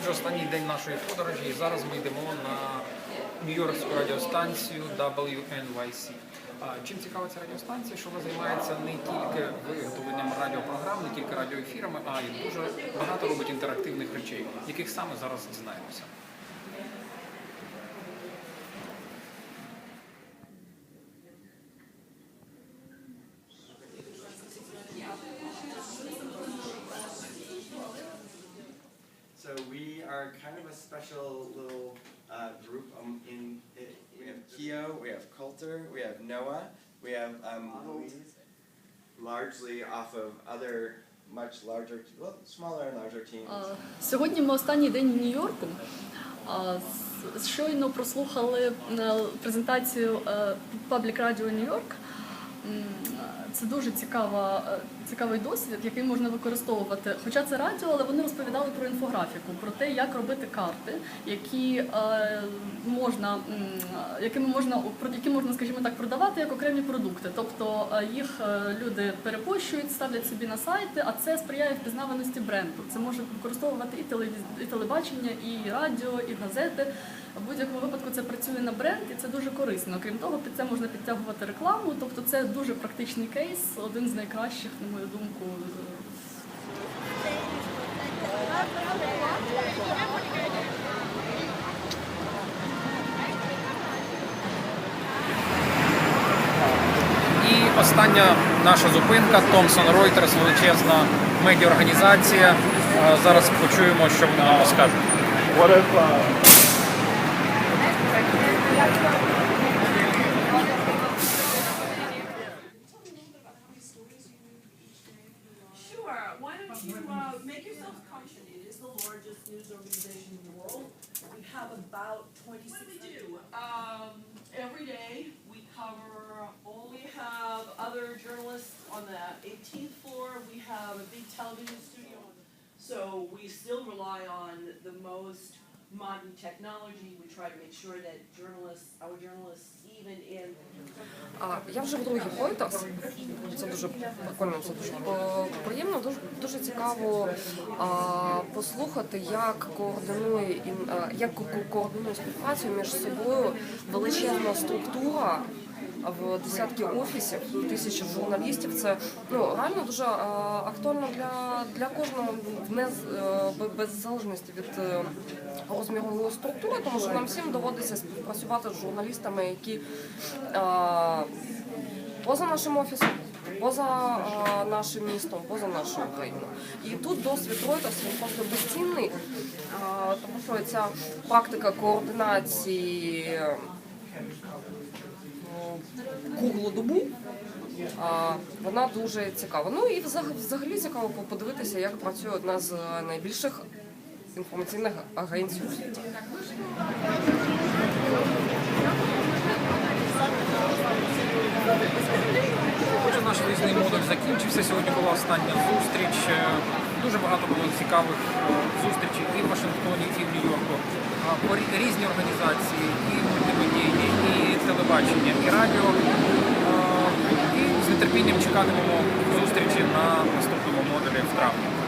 Отже, останній день нашої подорожі, і зараз ми йдемо на Нью-Йоркську радіостанцію WNYC. Чим цікава ця радіостанція, що вона займається не тільки виготовленням радіопрограм, не тільки радіоефірами, а й дуже багато робить інтерактивних речей, яких саме зараз дізнаємося. We have Coulter, we have Noah, we have um, largely off of other much larger, well, smaller and larger teams. Сьогодні ми останній день в Нью-Йорку. Щойно прослухали е, презентацію е, Public Radio New York. Це дуже цікава, е, цікавий досвід, який можна використовувати. Хоча це радіо, але вони розповідали про інфографіку, про те, як робити карти, які е, можна, якими можна які можна, скажімо так, продавати як окремі продукти. Тобто е, їх люди перепощують, ставлять собі на сайти, а це сприяє впізнаваності бренду. Це може використовувати і телевіз... і телебачення, і радіо, і газети. В будь-якому випадку це працює на бренд, і це дуже корисно. Крім того, під це можна підтягувати рекламу. Тобто, це дуже практичний кейс, один з найкращих, на мою думку. І остання наша зупинка Thomson Reuters, величезна медіаорганізація. Е, Зараз почуємо, що вони нам Sure. Why don't you uh, make yourselves comfortable? It is the largest news organization in the world. We have about twenty-six. What do we do? Um, every day we cover. We have other journalists on the 18th floor. We have a big television studio. So we still rely on the most modern technology. We try to make sure that journalists, our journalists, even in А, я вже вдруге в Reuters. Це дуже прикольно, це дуже приємно, дуже, дуже цікаво а, послухати, як координує і як ко- ко- координує співпрацю між собою величезна структура. В десятки офісів, тисячі журналістів. Це ну реально дуже а, актуально для, для кожного не е, без залежності від е, розміру структури, тому що нам всім доводиться співпрацювати з журналістами, які поза нашим офісом, поза а, нашим містом, поза нашою країною. І тут досвід Reuters, він просто безцінний, а, тому що ця практика координації круглу добу. Вона дуже цікава. Ну і взагалі цікаво подивитися, як працює одна з найбільших інформаційних агенцій у світі. Отже, наш виїзний модуль закінчився. Сьогодні була остання зустріч. Е, Дуже багато було цікавих е, зустрічей і в Вашингтоні, і в Нью-Йорку. Різні організації, і телебачення, і радіо. Е, І з нетерпінням чекатимемо зустрічі на наступному модулі в травні.